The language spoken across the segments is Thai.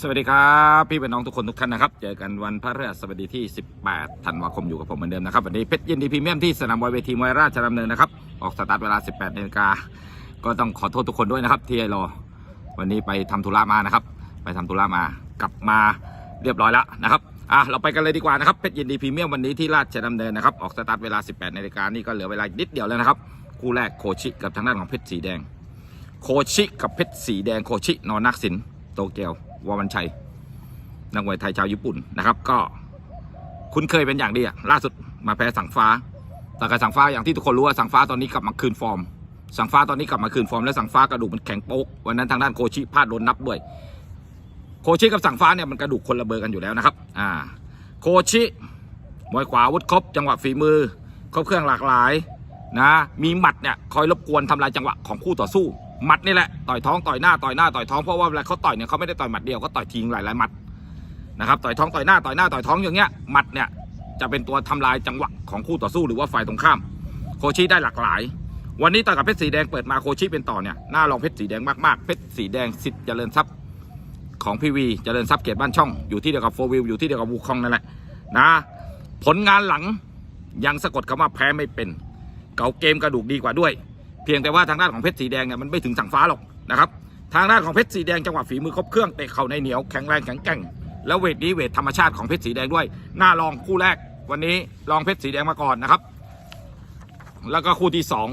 สวัสดีครับพี่เป็นน้องทุกคนทุกท่านนะครับเจอกันวันพระฤหัสบดีที่ 18 ธันวาคมอยู่กับผมเหมือนเดิมนะครับวันนี้เพชรยินดีพรีเมียมที่สนามบอลเวทีมวยราชดำเนินนะครับออกสตาร์ทเวลา 18นาฬิกาก็ต้องขอโทษทุกคนด้วยนะครับที่รอวันนี้ไปทำธุระมานะครับ ไปทำธุระมากลับมาเรียบร้อยแล้วนะครับอะเราไปกันเลยดีกว่านะครับเพชรยินดีพรีเมียมวันนี้ที่ราชดำเนินนะครับออกสตาร์ทเวลา 18นาฬิกานี่ก็เหลือเวลานิดเดียวแล้วนะครับคู่แรกโคชิกับทางด้านของเพชรสีแดง โคชิกับเพชรสีแดงโคชินอนักสินโตเกียว ววันชัยนักมวยไทยชาวญี่ปุ่นนะครับ ก็คุ้นเคยเป็นอย่างดีอะล่าสุดมาแพ้สังฟ้า แต่กับสังฟ้าอย่างที่ทุกคนรู้ว่าสังฟ้าตอนนี้กลับมาคืนฟอร์ม สังฟ้าตอนนี้กลับมาคืนฟอร์มแล้วสังฟ้ากระดูกมันแข็งโป๊กวันนั้นทางด้านโคชิพลาดโดนนับด้วย โคชิกับสังฟ้าเนี่ยมันกระดูกคนละเบอร์กันอยู่แล้วนะครับ อ่า โคชิมวยขวาวุธครบ จังหวะฝีมือ ครบเครื่องหลากหลายนะมีหมัดเนี่ยคอยรบกวนทำลายจังหวะของคู่ต่อสู้ หมัดนี่แหละต่อยท้องต่อยหน้าต่อยหน้าต่อยท้องเพราะว่าเวลาเขาต่อยเนี่ยเขาไม่ได้ต่อยหมัดเดียวเขาต่อยทิ้งหลายหลายหมัดนะครับต่อยท้องต่อยหน้าต่อยหน้าต่อยท้องอย่างเงี้ยหมัดเนี่ยจะเป็นตัวทำลายจังหวะของคู่ต่อสู้หรือว่าฝ่ายตรงข้าม โคชิได้หลากหลาย วันนี้ต่อยกับเพชรสีแดงเปิดมาโคชิเป็นต่อเนี่ยหน้าลองเพชรสีแดงมากๆเพชรสีแดงสิทธิ์เจริญทรัพย์ของพีวีเจริญทรัพย์เกียรติบ้านช่องอยู่ที่เดียวกับโฟวิลอยู่ที่เดียวกับวูคองนั่นแหละนะผลงานหลังยังสะกดคำว่าแพ้ไม่เป็น เก่าเกมกระดูกดีกว่าด้วย เพียงแต่ว่าทางด้านของเพชรสีแดงเนี่ยมันไม่ถึงสั่งฟ้าหรอกนะครับทางด้านของเพชรสีแดงจังหวะฝีมือครบเครื่องเตะเข่าในเหนียวแข็งแรงแข็งแกร่งแล้วเวทนี้เวทธรรมชาติของเพชรสีแดงด้วยหน้ารองคู่แรกวันนี้รองเพชรสีแดงมาก่อนนะครับ แล้วก็คู่ที่สอง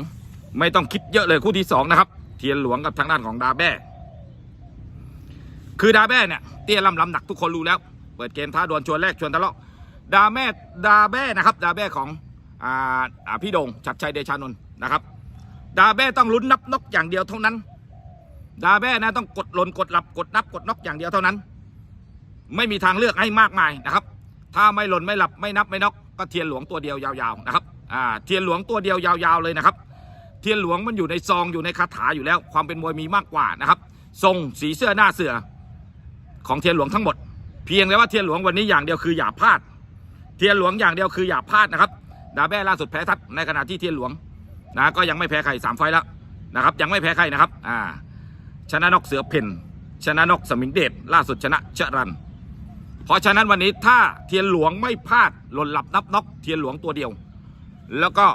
ไม่ต้องคิดเยอะเลยคู่ที่สองนะครับเทียนหลวงกับทางด้านของดาแบ้คือดาแบ้เนี่ยเตี้ยลำลำหนักทุกคนรู้แล้ว เปิดเกมท้าดวลชวนแรกชวนทะเลาะดาแม่ดาแบ้นะครับ ดาแบ้ของอ่าอ่าพี่โดงชัดชัยเดชานนท์นะครับ ดาแบ้ต้องลุ้นนับนกอย่างเดียวเท่านั้น ดาแบ้นะต้องกดหล่นกดหลับกดนับกดนกอย่างเดียวเท่านั้น ไม่มีทางเลือกให้มากมายนะครับ ถ้าไม่หล่นไม่หลับไม่นับไม่นกก็เทียนหลวงตัวเดียวยาวๆนะครับอ่าเทียนหลวงตัวเดียวยาวๆเลยนะครับ เทียนหลวงมันอยู่ในซองอยู่ในคาถาอยู่แล้ว ความเป็นมวยมีมากกว่านะครับ ทรงสีเสื้อหน้าเสือของเทียนหลวงทั้งหมด เพียงแต่ว่าเทียนหลวงวันนี้อย่างเดียวคืออย่าพลาด เทียนหลวงอย่างเดียวคืออย่าพลาดนะครับ ดาแบ้ล่าสุดแพ้ทัดในขณะที่เทียนหลวง นะก็ยังไม่แพ้ใครสามไฟแล้วนะครับยังไม่แพ้ใครนะครับอ่าชนะนกเสือเพ่นชนะนกสมิงเดชล่าสุดชนะเชรัน เพราะฉะนั้นวันนี้ถ้าเทียนหลวงไม่พลาดหล่นหลับนับนกเทียนหลวงตัวเดียว แล้วก็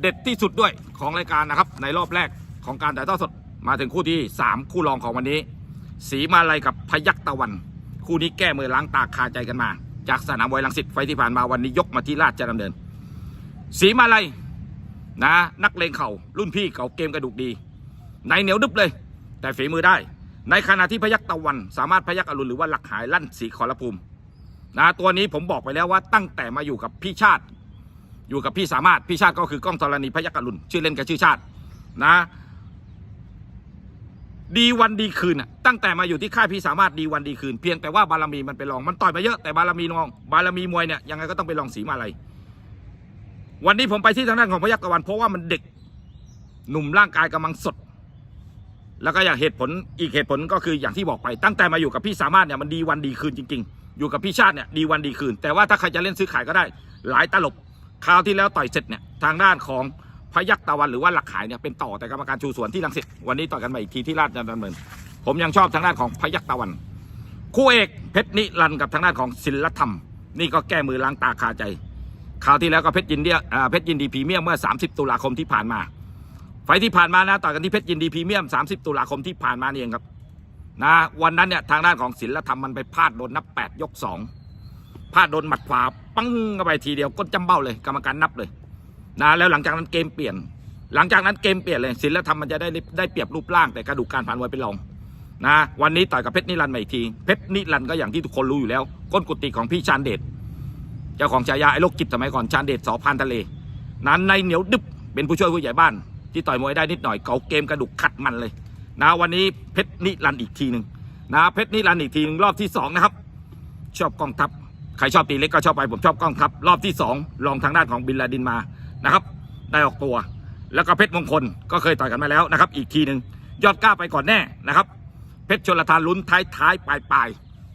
เด็ดที่สุดด้วยของรายการนะครับ ในรอบแรกของการถ่ายทอดสดมาถึงคู่ที่ 3 คู่รองของวันนี้ สีมาลัยกับพยักตะวัน คู่นี้แก้มือล้างตาคาใจกันมา จากสนามวยลังสิตไฟที่ผ่านมาวันนี้ยกมาที่ราชดำเนิน สีมาลัย นะนักเลงเข่ารุ่นพี่เก่าเกมกระดูกดีในเหนียวดึบเลย แต่ฝีมือได้ ในขณะที่พยักตะวัน สามารถพยักอรุณหรือว่าหลักหายลั่นสีขอรภูมินะตัวนี้ผมบอกไปแล้วว่าตั้งแต่มาอยู่กับพี่ชาติ อยู่กับพี่สามารถพี่ชาติก็คือกล้องธรณีพยักอรุณชื่อเล่นกับชื่อชาตินะ ดีวันดีคืนตั้งแต่มาอยู่ที่ค่ายพี่สามารถดีวันดีคืน เพียงแต่ว่าบารมีมันไปลองมันต่อยมาเยอะแต่บารมีน้อง บารมีมวยเนี่ยยังไงก็ต้องไปลองสีมาลัย วันนี้ผมไปที่ทางด้านของพยักตะวันเพราะว่ามันเด็ก หนุ่มร่างกายกำลังสด แล้วก็อย่างเหตุผลอีกเหตุผลก็คืออย่างที่บอกไป ตั้งแต่มาอยู่กับพี่สามารถเนี่ยมันดีวันดีคืนจริง ๆ อยู่กับพี่ชาติเนี่ยดีวันดีคืน แต่ว่าถ้าใครจะเล่นซื้อขายก็ได้ หลายตลบคราวที่แล้วต่อยเสร็จเนี่ยทางด้านของพยักตะวันหรือว่าหลักขายเนี่ยเป็นต่อแต่กรรมการชูสวนที่ลังสิตวันนี้ต่อยกันใหมาอีกทีที่ราชดำเนิน ผมยังชอบทางด้านของพยักตะวัน คู่เอกเพชรนิรันต์กับทางด้านของศิลธรรม นี่ก็แก้มือล้างตาคาใจ คราวที่แล้วก็เพชรยินเดียเพชรยินดีพรีเมียมเมื่อ 30 ตุลาคมที่ผ่านมา ไฟที่ผ่านมานะต่อยกันที่เพชรยินดีพรีเมียม 30 ตุลาคมที่ผ่านมานี่เองครับนะวันนั้นเนี่ยทางด้านของศิลธรรมมันไปพลาดโดนนับ 8 ยก 2พลาดโดนหมัดขวาปังเข้าไปทีเดียวก้นจำเบ้าเลยกรรมการนับเลยนะแล้วหลังจากนั้นเกมเปลี่ยน หลังจากนั้นเกมเปลี่ยนเลยศิลธรรมมันจะได้ได้เปรียบรูปร่างแต่กระดูกการผ่านมวยเป็นรองนะวันนี้ต่อยกับเพชรนิรันดร์ใหม่อีทีเพชรนิรันดร์ก็อย่างที่ทุกคนรู้อยู่แล้ว ก้นกุฏิของพี่ชานเดช เจ้าของฉายาไอ้โรคจิตสมัยก่อนชานเดชสอพานทะเล นั้นในเหนียวดึบเป็นผู้ช่วยผู้ใหญ่บ้าน ที่ต่อยมวยได้นิดหน่อยเก่าเกมกระดูกขัดมันเลยนะวันนี้เพชรนิรันต์อีกทีหนึ่งนะเพชรนิรันต์อีกทีหนึ่งรอบที่สองนะครับ ชอบกองทัพใครชอบตีเล็กก็ชอบไปผมชอบกองทัพรอบที่สองลองทางด้านของบินลาดินมานะครับ ได้ออกตัว แล้วก็เพชรมงคลก็เคยต่อยกันมาแล้วนะครับ อีกทีหนึ่งยอดกล้าไปก่อนแน่นะครับ เพชรชลทานลุ้นท้ายท้ายปลายปลาย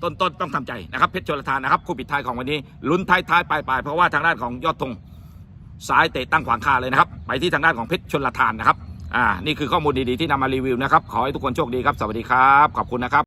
ต้นต้นต้องทำใจนะครับเพชรชลทานนะครับคู่ปิดท้ายของวันนี้ลุ้นท้ายท้ายปลายปลายเพราะว่าทางด้านของยอดธงซ้ายเตะตั้งขวางคาเลยนะครับ ไปที่ทางด้านของเพชรชนลทานนะครับอ่านี่คือข้อมูลดีๆที่นำมารีวิวนะครับขอให้ทุกคนโชคดีครับสวัสดีครับขอบคุณนะครับ